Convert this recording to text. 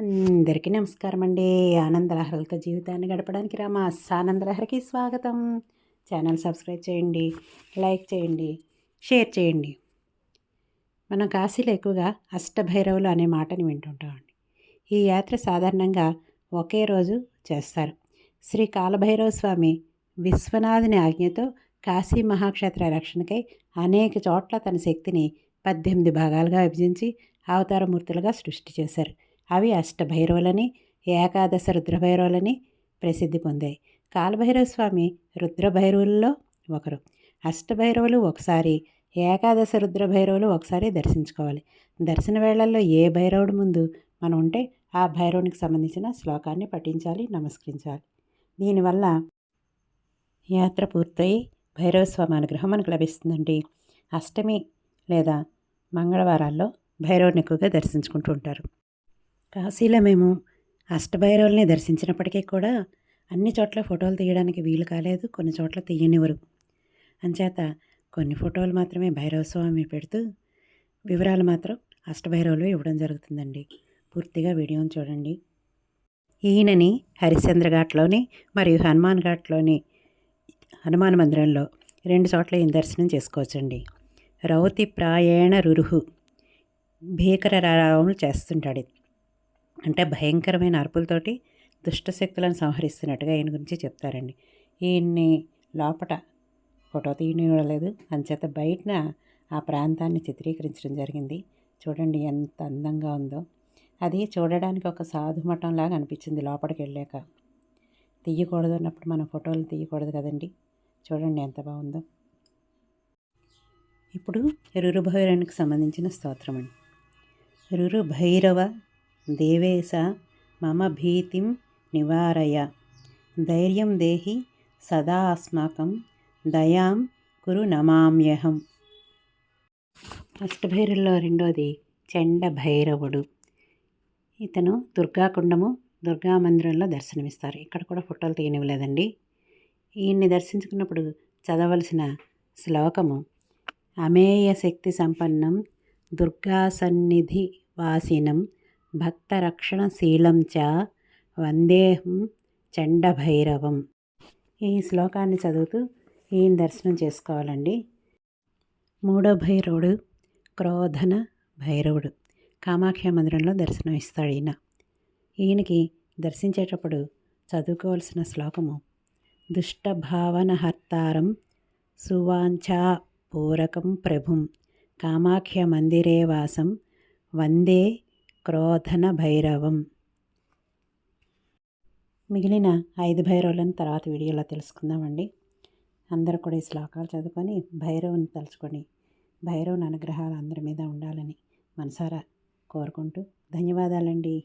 అందరికీ నమస్కారం అండి ఆనందలహరులతో జీవితాన్ని గడపడానికి రామా ఆనందలహరికి స్వాగతం. ఛానల్ సబ్స్క్రైబ్ చేయండి లైక్ చేయండి షేర్ చేయండి. మనం కాశీలో ఎక్కువగా అష్టభైరవులు అనే మాటని వింటుంటామండి. ఈ యాత్ర సాధారణంగా ఒకే రోజు చేస్తారు. శ్రీ కాలభైరవ స్వామి విశ్వనాథుని ఆజ్ఞతో కాశీ మహాక్షేత్ర రక్షణకై అనేక చోట్ల తన శక్తిని పద్దెనిమిది భాగాలుగా విభజించి అవతారమూర్తులుగా సృష్టి చేశారు. అవి అష్టభైరవులని ఏకాదశ రుద్రభైరవులని ప్రసిద్ధి పొందాయి. కాలభైరవ స్వామి రుద్రభైరవుల్లో ఒకరు. అష్టభైరవులు ఒకసారి ఏకాదశ రుద్రభైరవులు ఒకసారి దర్శించుకోవాలి. దర్శన వేళల్లో ఏ భైరవుడి ముందు మనం ఉంటే ఆ భైరవునికి సంబంధించిన శ్లోకాన్ని పఠించాలి నమస్కరించాలి. దీనివల్ల యాత్ర పూర్తయి భైరవ స్వామి అనుగ్రహం మనకు లభిస్తుందండి. అష్టమి లేదా మంగళవారాల్లో భైరవుని ఎక్కువగా దర్శించుకుంటూ ఉంటారు. కాశీలో మేము అష్టభైరవుల్ని దర్శించినప్పటికీ కూడా అన్ని చోట్ల ఫోటోలు తీయడానికి వీలు కాలేదు కొన్ని చోట్ల తీయనివ్వరు. అంచేత కొన్ని ఫోటోలు మాత్రమే భైరవ స్వామి పెడుతూ వివరాలు మాత్రం అష్టభైరవులు ఇవ్వడం జరుగుతుందండి. పూర్తిగా వీడియోని చూడండి. ఈయనని హరిశ్చంద్ర ఘాట్లోని మరియు హనుమాన్ ఘాట్లోని హనుమాన్ మందిరంలో రెండు చోట్ల ఈయన దర్శనం చేసుకోవచ్చండి. రౌతి ప్రాయేణ రురుహు భీకర రావములు చేస్తుంటాడు అంటే భయంకరమైన అరుపులతోటి దుష్టశక్తులను సంహరిస్తున్నట్టుగా ఈయన గురించి చెప్తారండి. ఈయన్ని లోపట ఫోటో తీయనివ్వలేదు అంచేత బయటన ఆ ప్రాంతాన్ని చిత్రీకరించడం జరిగింది. చూడండి ఎంత అందంగా ఉందో. అది చూడడానికి ఒక సాధు మఠంలాగా అనిపించింది లోపలికి వెళ్ళాక. తీయకూడదు అన్నప్పుడు మనం ఫోటోలు తీయకూడదు కదండి. చూడండి ఎంత బాగుందో. ఇప్పుడు రురుభైరవునికి సంబంధించిన స్తోత్రం అండి రురుభైరవ దేవేశ మమ భీతిం నివారయ. ధైర్యం దేహి సదా అస్మాకం దయాం కురు నమామ్యహం. అష్టభైరుల్లో రెండోది చండ భైరవుడు ఇతను దుర్గాకుండము దుర్గా మందిరంలో దర్శనమిస్తారు. ఇక్కడ కూడా ఫోటోలు తీయనివ్వలేదండి. ఈయన్ని దర్శించుకున్నప్పుడు చదవలసిన శ్లోకము అమేయ శక్తి సంపన్నం దుర్గా సన్నిధి వాసినం భక్తరక్షణశీలం చ వందేహం చండభైరవం. ఈ శ్లోకాన్ని చదువుతూ ఈయన దర్శనం చేసుకోవాలండి. మూడో భైరవుడు క్రోధన భైరవుడు. కామాఖ్య మందిరంలో దర్శనం ఇస్తాడు ఈయన. ఈయనకి దర్శించేటప్పుడు చదువుకోవాల్సిన శ్లోకము దుష్టభావనహర్తారం సువాంఛా పూరకం ప్రభుం కామాఖ్య మందిరే వాసం వందే క్రోధన భైరవం. మిగిలిన ఐదు భైరవులను తర్వాత వీడియోలో తెలుసుకుందామండి. అందరూ కూడా ఈ శ్లోకాలు చదువుకొని భైరవుని తలుచుకొని భైరవుని అనుగ్రహాలు అందరి మీద ఉండాలని మనసారా కోరుకుంటూ ధన్యవాదాలండి.